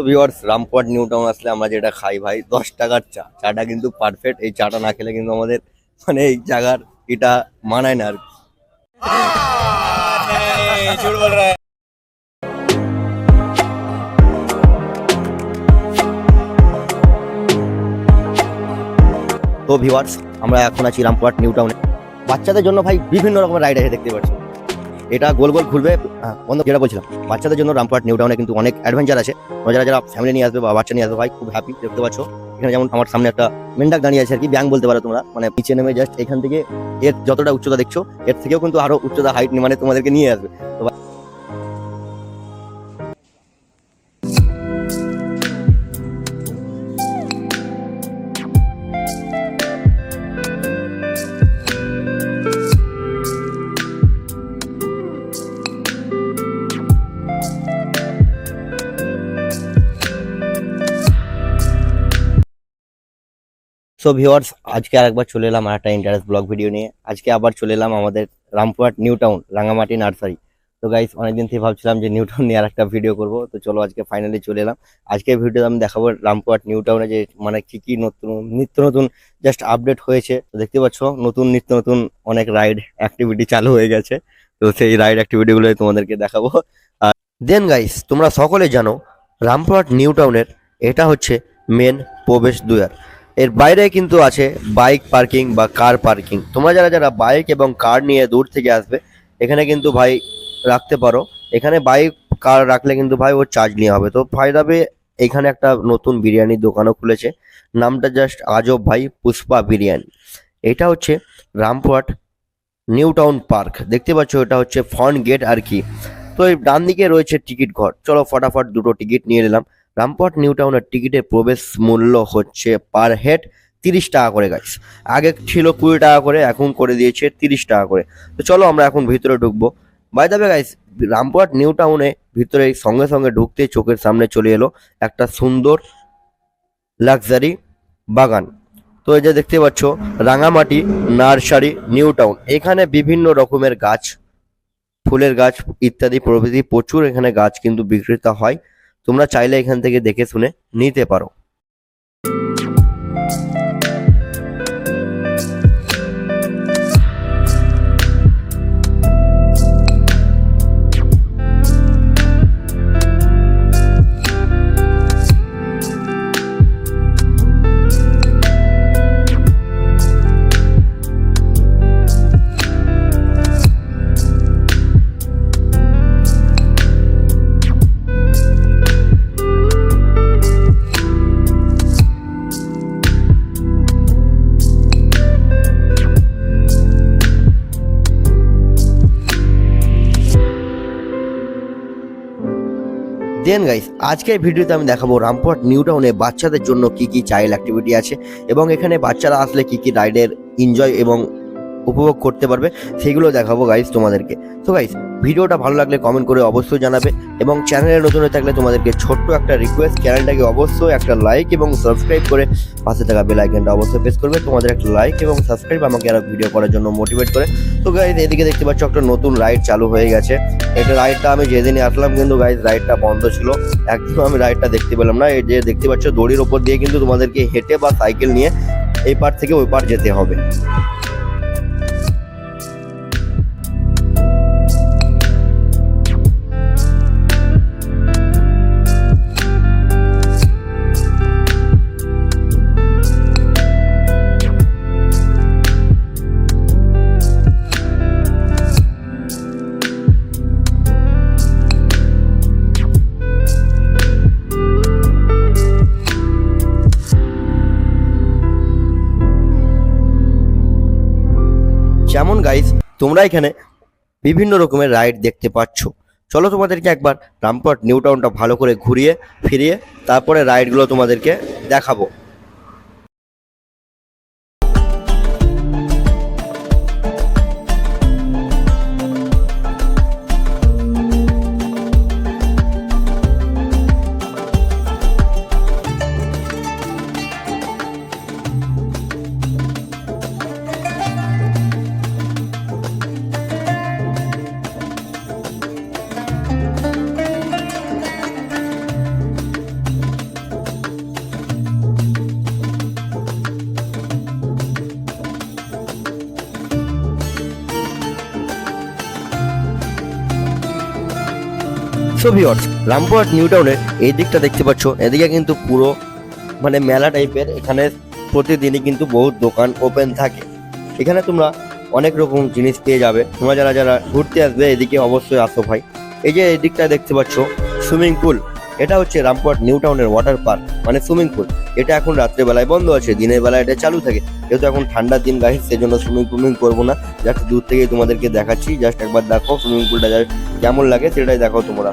তো viewers Rampurhat new town আসলে আমরা যেটা খাই ভাই, দশ টাকার চা। চাটা কিন্তু পারফেক্ট এই চাটা না খেলে কিন্তু আমাদের মানে এই জায়গার এটা মানায় না আর তো ভিওয়ার্স আমরা এখন আছি রামপুরহাট নিউ টাউনে বাচ্চাদের জন্য ভাই বিভিন্ন রকমের রাইড আছে দেখতে পাচ্ছি এটা গোল গোল ঘুরবে অন্য বন্ধু, যেটা বলছিলাম, বাচ্চাদের জন্য রামপুরহাট নিউ টাউনে কিন্তু অনেক অ্যাডভেঞ্চার আছে। যারা যারা ফ্যামিলি নিয়ে আসবে বা বাচ্চা নিয়ে আসবে, ভাই, খুব হ্যাপি দেখতে পাচ্ছ। এখানে যেমন আমার সামনে একটা মেন্ডাক দাঁড়িয়ে আছে আর কি ব্যাং বলতে পারো তোমরা মানে নিচে নেমে জাস্ট এখান থেকে এর যতটা উচ্চতা দেখছ, এর থেকেও কিন্তু আরও উচ্চতা হাইট মানে তোমাদেরকে নিয়ে আসবে। সো ভিওয়ার্স আজকে আরেকবার চলে এলাম আর একটা ইন্টারেস্ট ব্লগ ভিডিও নিয়ে। আজকে আবার চলে এলাম আমাদের Rampurhat new town Rangamati nursery তো গাইস অনেকদিন থেকে ভাবছিলাম যে নিউ টাউন নিয়ে আর একটা ভিডিও করব। তো চলো আজকে ফাইনালি চলে এলাম। আজকে ভিডিওতে আমি দেখাবো রামপুরহাট নিউ টাউনে যে মানে কি কি নতুন, নিত্য নতুন জাস্ট আপডেট হয়েছে। দেখতে পাচ্ছ, নতুন, নিত্য নতুন অনেক রাইড অ্যাক্টিভিটি চালু হয়ে গেছে। তো সেই রাইড অ্যাক্টিভিটিগুলো তোমাদেরকে দেখাবো। আর দেন গাইস তোমরা সকলে জানো রামপুরহাট নিউ টাউনের এটা হচ্ছে মেন প্রবেশ দুয়ার। এর বাইরে কিন্তু আছে বাইক পার্কিং বা কার পার্কিং তোমরা যারা যারা বাইক এবং কার নিয়ে দূর থেকে আসবে, এখানে কিন্তু ভাই রাখতে পারো। এখানে বাইক কার রাখলে কিন্তু ভাই ওর চার্জ নেওয়া হবে। তো ভাই ফায়দাবে এখানে একটা নতুন বিরিয়ানির দোকানও খুলেছে। নামটা জাস্ট আজব ভাই, পুষ্পা বিরিয়ানি। এটা হচ্ছে রামপুরহাট নিউ টাউন পার্ক। দেখতে পাচ্ছ এটা হচ্ছে ফ্রন্ট গেট আর কি। তো এই ডান দিকে রয়েছে টিকিট ঘর। চলো ফটাফট দুটো টিকিট নিয়ে নিলাম। রামপুরহাট নিউ টাউনের টিকিটের প্রবেশ মূল্য হচ্ছে পার হেড তিরিশ টাকা করে গাইস আগে ছিল কুড়ি টাকা করে, এখন করে দিয়েছে তিরিশ টাকা করে। তো চলো আমরা এখন ভিতরে ঢুকবো। By the way guys Rampurhat new টাউনে ভিতরে সঙ্গে সঙ্গে ঢুকতে চোখের সামনে চলে এলো একটা সুন্দর লাক্সারি বাগান। তো এই যে দেখতে পাচ্ছ, রাঙামাটি নার্সারি নিউ টাউন এখানে বিভিন্ন রকমের গাছ, ফুলের গাছ ইত্যাদি প্রভৃতি প্রচুর এখানে গাছ কিন্তু বিক্রিত হয়। তোমরা চাইলে এখান থেকে দেখে শুনে নিতে পারো। দেন গাইস আজকের ভিডিওতে আমি দেখাবো রামপুরহাট নিউ টাউনে বাচ্চাদের জন্য কি কি চাইল্ড অ্যাক্টিভিটি আছে এবং এখানে বাচ্চারা আসলে কি কি রাইডের এনজয় এবং উপভোগ করতে পারবে, সেগুলো দেখাবো গাইস তোমাদেরকে। তো গাইস ভিডিওটা ভালো লাগলে কমেন্ট করে অবশ্যই জানাবে এবং চ্যানেলে নতুন হয়ে থাকলে তোমাদেরকে ছোট্ট একটা রিকোয়েস্ট চ্যানেলটাকে অবশ্যই একটা লাইক এবং সাবস্ক্রাইব করে পাশে থাকা বেল আইকনটা অবশ্যই প্রেস করবে, তোমাদের একটা লাইক এবং সাবস্ক্রাইব আমাকে আরও ভিডিও করার জন্য মোটিভেট করে। তো গাইস এদিকে দেখতে পাচ্ছ একটা নতুন রাইড চালু হয়ে গেছে। এটা রাইডটা আমি যেদিনই আসলাম কিন্তু গাইস রাইডটা বন্ধ ছিল। একদম আমি রাইডটা দেখতে পেলাম না। এই যে দেখতে পাচ্ছ দড়ির ওপর দিয়ে কিন্তু তোমাদেরকে হেঁটে বা সাইকেল নিয়ে এই পার থেকে ওই পার যেতে হবে। তোমরা এখানে বিভিন্ন রকমের রাইড দেখতে পাচ্ছ। চলো তোমাদেরকে একবার রামপুরহাট নিউ টাউনটা ভালো করে ঘুরিয়ে, ফিরিয়ে, তারপরে রাইডগুলো তোমাদেরকে দেখাবো। সো ভিওর্স রামপুরহাট নিউ টাউনের এই দিকটা দেখতে পাচ্ছ। এদিকে কিন্তু পুরো মানে মেলা টাইপের এখানে প্রতিদিনই কিন্তু বহু দোকান ওপেন থাকে। এখানে তোমরা অনেক রকম জিনিস পেয়ে যাবে। তোমরা যারা যারা ঘুরতে আসবে, এদিকে অবশ্যই আসো ভাই। এই যে এই দিকটা দেখতে পাচ্ছ, সুইমিং পুল। এটা হচ্ছে রামপুরহাট নিউ টাউনের ওয়াটার পার্ক মানে সুইমিং পুল। এটা এখন রাত্রেবেলায় বন্ধ আছে, দিনের বেলায় এটা চালু থাকে। যেহেতু এখন ঠান্ডার দিন গাড়ি সেই জন্য সুইমিং পুমিং করব না। জাস্ট দূর থেকে তোমাদেরকে দেখাচ্ছি জাস্ট একবার দেখো সুইমিং পুলটা জাস্ট কেমন লাগে, সেটাই দেখো তোমরা।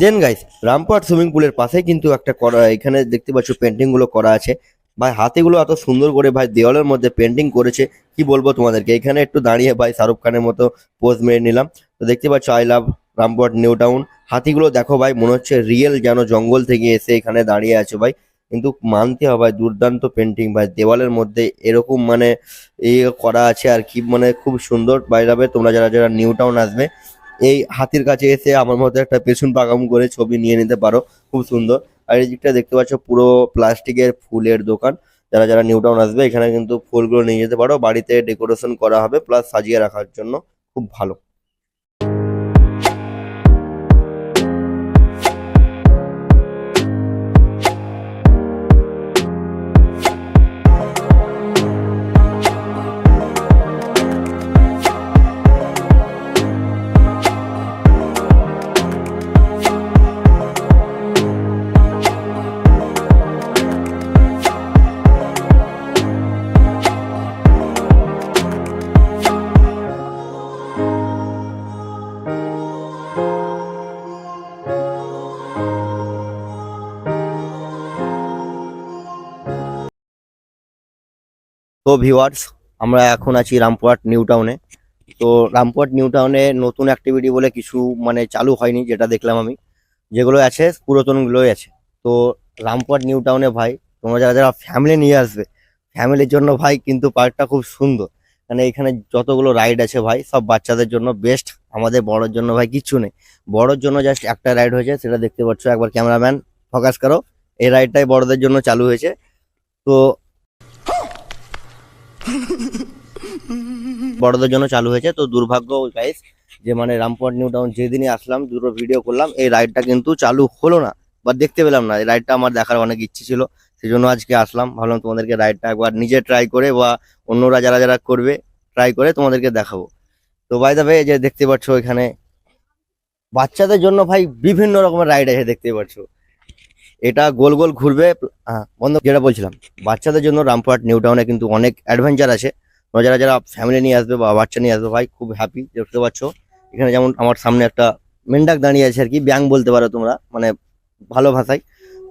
দেন গাইস রামপুরহাট সুইমিং পুলের পাশে কিন্তু একটা করা, এখানে দেখতে পাচ্ছ পেন্টিংগুলো করা আছে। ভাই হাতিগুলো এত সুন্দর করে ভাই দেওয়ালের মধ্যে পেন্টিং করেছে, কি বলব তোমাদেরকে? এখানে একটু দাঁড়িয়ে ভাই শাহরুখ খানের মতো পোজ মেরে নিলাম। তো দেখতে পাচ্ছ I love Rampurhat new town হাতিগুলো দেখো ভাই, মনে হচ্ছে রিয়েল যেন জঙ্গল থেকে এসে এখানে দাঁড়িয়ে আছে ভাই। কিন্তু মানতে হবে ভাই, দুর্দান্ত পেন্টিং ভাই, দেওয়ালের মধ্যে এরকম মানে এ করা আছে আর কি মানে খুব সুন্দর। বাইরাবে তোমরা যারা যারা নিউ টাউন আসবে এই হাতির কাছে এসে আমার মতো একটা পেছন পাকাম করে ছবি নিয়ে নিতে পারো। খুব সুন্দর। আর এই দিকটা দেখতে পাচ্ছ, পুরো প্লাস্টিকের ফুলের দোকান। যারা যারা নিউ টাউন আসবে, এখানে কিন্তু ফুলগুলো নিয়ে যেতে পারো। বাড়িতে ডেকোরেশন করা হবে প্লাস সাজিয়ে রাখার জন্য। খুব ভালো। তো ভিউয়ার্স আমরা এখন আছি রামপুরহাট নিউ টাউনে তো রামপুরহাট নিউ টাউনে নতুন অ্যাক্টিভিটি বলে কিছু মানে চালু হয়নি, যেটা দেখলাম আমি। যেগুলো আছে, পুরাতনগুলোই আছে। তো রামপুরহাট নিউ টাউনে ভাই, তোমরা যারা যারা ফ্যামিলি নিয়ে আসবে ফ্যামিলির জন্য ভাই কিন্তু পার্কটা খুব সুন্দর। মানে এখানে যতগুলো রাইড আছে ভাই, সব বাচ্চাদের জন্য বেস্ট আমাদের বড়োর জন্য ভাই কিচ্ছু নেই। বড়োর জন্য জাস্ট একটা রাইড হয়েছে, সেটা দেখতে পাচ্ছ। একবার ক্যামেরাম্যান ফোকাস করো। এই রাইডটাই বড়দের জন্য চালু হয়েছে। তো বড়দের জন্য চালু হয়েছে। তো দুর্ভাগ্য গাইস যে মানে রামপুরহাট নিউ টাউন যেদিনই আসলাম, দুটো ভিডিও করলাম, এই রাইডটা কিন্তু চালু হলো না। বা দেখতে পেলাম না, এই রাইডটা আমার দেখার অনেক ইচ্ছে ছিল। সেই জন্য আজকে আসলাম, ভাবলাম তোমাদেরকে রাইডটা একবার নিজে ট্রাই করে বা অন্যরা যারা যারা করবে ট্রাই করে তোমাদেরকে দেখাবো। তো বাই দ্য যে দেখতে পাচ্ছ এখানে, বাচ্চাদের জন্য ভাই বিভিন্ন রকমের রাইড আছে দেখতে পাচ্ছ। এটা গোল গোল ঘুরবে হ্যাঁ, বন্ধ যেটা বলছিলাম বাচ্চাদের জন্য রামপুরহাট নিউ টাউনে কিন্তু অনেক অ্যাডভেঞ্চার আছে। যারা যারা ফ্যামিলি নিয়ে আসবে বা বাচ্চা নিয়ে আসবে ভাই খুব হ্যাপি দেখতে পাচ্ছ। এখানে যেমন আমার সামনে একটা মেন্ডাক দাঁড়িয়ে আছে আর কি ব্যাং বলতে পারো তোমরা মানে ভালো ভাষায়।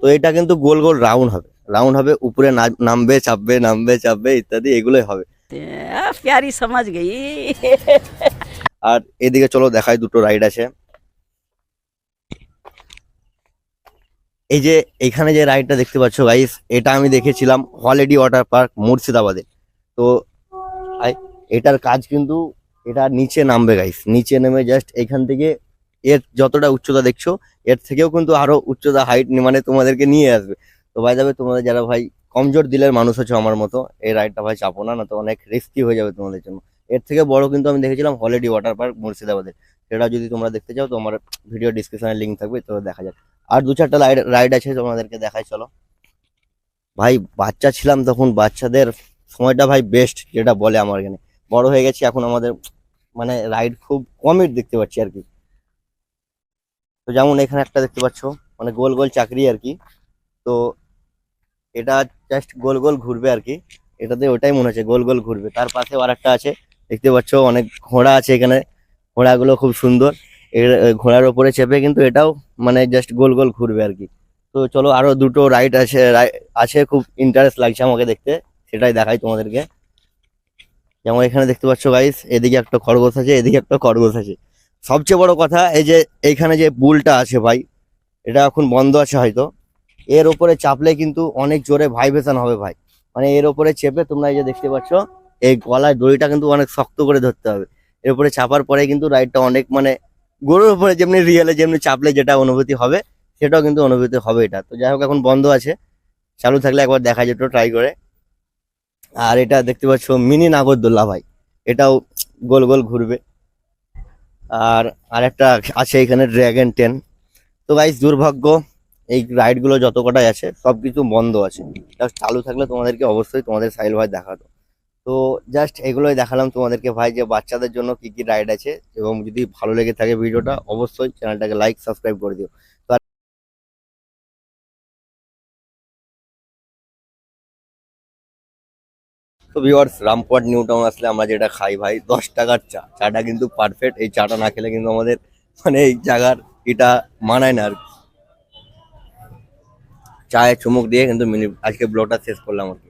তো এটা কিন্তু গোল গোল রাউন্ড হবে রাউন্ড হবে উপরে নামবে চাপবে নামবে চাপবে ইত্যাদি এগুলোই হবে। আর এদিকে চলো দেখায় দুটো রাইড আছে। এই যে এখানে যে রাইডটা দেখতে পাচ্ছ গাইস এটা আমি দেখেছিলাম হলিডি ওয়াটার পার্ক মুর্শিদাবাদে। তো এটার কাজ কিন্তু এটা নিচে নামবে গাইস নিচে নেমে জাস্ট এখান থেকে এর যতটা উচ্চতা দেখছ, এর থেকেও কিন্তু আরও উচ্চতা হাইট মানে তোমাদেরকে নিয়ে আসবে। তো ভাই যাবে তোমাদের যারা ভাই কমজোর দিলের মানুষ হচ্ছে আমার মতো, এই রাইডটা ভাই চাপো না না তো অনেক রিস্কি হয়ে যাবে তোমাদের জন্য। এর থেকে বড় কিন্তু আমি দেখেছিলাম হলিডে ওয়াটার পার্ক মুর্শিদাবাদে। সেটা যদি তোমরা দেখতে চাও, তো আমার ভিডিও ডিসক্রিপশনে লিঙ্ক থাকবে, তো দেখা যাক। আর দু চারটা রাইড আছে, তোমাদেরকে দেখাই, চলো। ভাই, বাচ্চা ছিলাম তখন, বাচ্চাদের সময়টা ভাই বেস্ট যেটা বলে আমার এখানে। বড় হয়ে গেছি, এখন আমাদের মানে রাইড খুব কমই দেখতে পাচ্ছি আর কি। তো যেমন এখানে একটা দেখতে পাচ্ছ মানে গোল গোল চাকরি আর কি। তো এটা জাস্ট গোল গোল ঘুরবে আর কি। এটাতে ওটাই মনে হচ্ছে, গোল গোল ঘুরবে। তার পাশে আর একটা আছে, দেখতে পাচ্ছ, অনেক ঘোড়া আছে এখানে। ঘোড়াগুলো খুব সুন্দর। এর ঘোড়ার ওপরে চেপে কিন্তু এটাও মানে জাস্ট গোল গোল ঘুরবে আর কি। তো চলো আরও দুটো রাইড আছে আছে, খুব ইন্টারেস্ট লাগছে আমাকে দেখতে। সেটাই দেখাই তোমাদেরকে। যেমন এখানে দেখতে পাচ্ছ গাইস এদিকে একটা খরগোশ আছে, এদিকে একটা খরগোশ আছে। সবচেয়ে বড় কথা, এই যে এইখানে যে বুলটা আছে ভাই, এটা এখন বন্ধ আছে হয়তো। এর ওপরে চাপলে কিন্তু অনেক জোরে ভাইব্রেশন হবে ভাই। মানে এর ওপরে চেপে তোমরা এই যে দেখতে পাচ্ছ, এই গলায় দড়িটা কিন্তু অনেক শক্ত করে ধরতে হবে। এর উপরে চাপার পরে কিন্তু রাইডটা অনেক মানে গরুর উপরে যেমনি রিয়েলে যেমনি চাপলে যেটা অনুভূতি হবে, সেটাও কিন্তু অনুভূতি হবে এটা। তো যাই হোক, এখন বন্ধ আছে। চালু থাকলে একবার দেখা যেত ট্রাই করে। আর এটা দেখতে পাচ্ছ, মিনি নাগরদোল্লা ভাই। এটাও গোল গোল ঘুরবে। আর আরেকটা আছে এখানে ড্র্যাগন টেন তো গাইস দুর্ভাগ্য, এই রাইডগুলো যত কটাই আছে সব কিছু বন্ধ আছে। চালু থাকলে তোমাদেরকে অবশ্যই তোমাদের সাইল ভাই দেখাতো। তো জাস্ট এগুলোই দেখালাম তোমাদেরকে ভাই, যে বাচ্চাদের জন্য কি কি রাইড আছে এবং যদি ভালো লেগে থাকে ভিডিওটা, অবশ্যই চ্যানেলটাকে লাইক সাবস্ক্রাইব করে দিও। তো ভিওয়ার্স রামপুরহাট নিউ টাউন আসলে আমরা যেটা খাই ভাই, দশ টাকার চা। চাটা কিন্তু পারফেক্ট এই চাটা না খেলে কিন্তু আমাদের মানে এই জায়গার এটা মানায় না আর। চায়ে চুমুক দিয়ে কিন্তু আজকে ব্লগটা শেষ করলাম আর কি।